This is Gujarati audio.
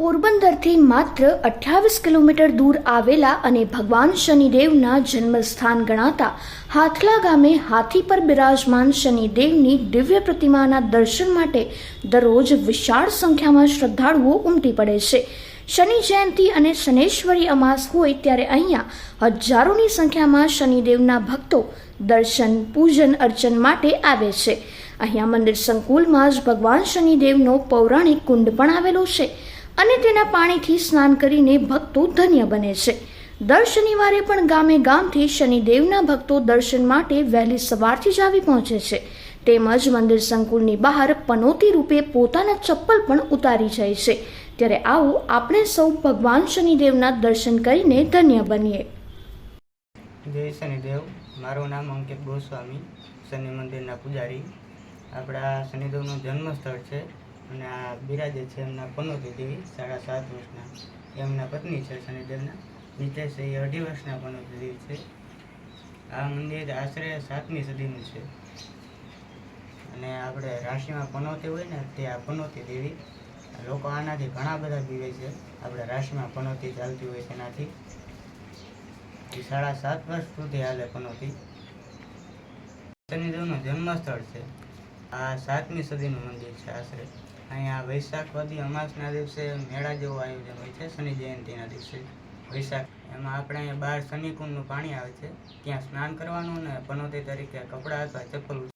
પોરબંદરથી માત્ર અઠ્યાવીસ કિલોમીટર દૂર આવેલા અને ભગવાન શનિદેવના જન્મસ્થાન ગણાતા હાથલા ગામે હાથી પર બિરાજમાન શનિદેવની દિવ્ય પ્રતિમાના દર્શન માટે દરરોજ વિશાળ સંખ્યામાં શ્રદ્ધાળુઓ ઉમટી પડે છે. શનિ જયંતિ અને શનેશ્વરી અમાસ હોય ત્યારે અહીંયા હજારોની સંખ્યામાં શનિદેવના ભક્તો દર્શન, પૂજન, અર્ચન માટે આવે છે. અહીંયા મંદિર સંકુલમાં જ ભગવાન શનિદેવનો પૌરાણિક કુંડ પણ આવેલો છે. અને તેના પાણીથી સ્નાન કરીને ભક્તો ધન્ય બને છે. દર શનિવારે પણ ગામે ગામથી શનિદેવના ભક્તો દર્શન માટે વહેલી સવારથી જ આવી પહોંચે છે. તેમજ મંદિર સંકુલની બહાર પનોતી રૂપે પોતાના ચપ્પલ પણ ઉતારી જાય છે. ત્યારે આવો આપણે સૌ ભગવાન શનિદેવના દર્શન કરીને ધન્ય બનીએ. જય શનિદેવ. મારું નામ અંકિત ગોસ્વામી, શનિ મંદિરના પૂજારી. આપણા શનિદેવનું જન્મસ્થળ છે અને આ બિરાજે છે એમના પનોતી દેવી સાડા સાત વર્ષના. એમના પત્ની છે શનિદેવના. નીતેશ એ અઢી વર્ષના પનોતી દેવી છે. આ મંદિર આશરે સાતમી સદીનું છે. અને આપણે રાશિમાં પનોતી હોય ને તે આ પનોતી દેવી. લોકો આનાથી ઘણા બધા પીવે છે. આપણે રાશિમાં પનોતી ચાલતી હોય તેનાથી સાડા સાત વર્ષ સુધી હાલે પનોતી શનિદેવનું જન્મસ્થળ છે. આ સાતમી સદીનું મંદિર છે આશરે. અહીંયા વૈશાખવાદી અમાસના દિવસે મેળા જેવું આયોજન હોય છે, શનિ જયંતિના દિવસે. વૈશાખ, એમાં આપણે બહાર શનિકુંડનું પાણી આવે છે. ત્યાં સ્નાન કરવાનું અને પનોતી તરીકે કપડાં અથવા ચપ્પલ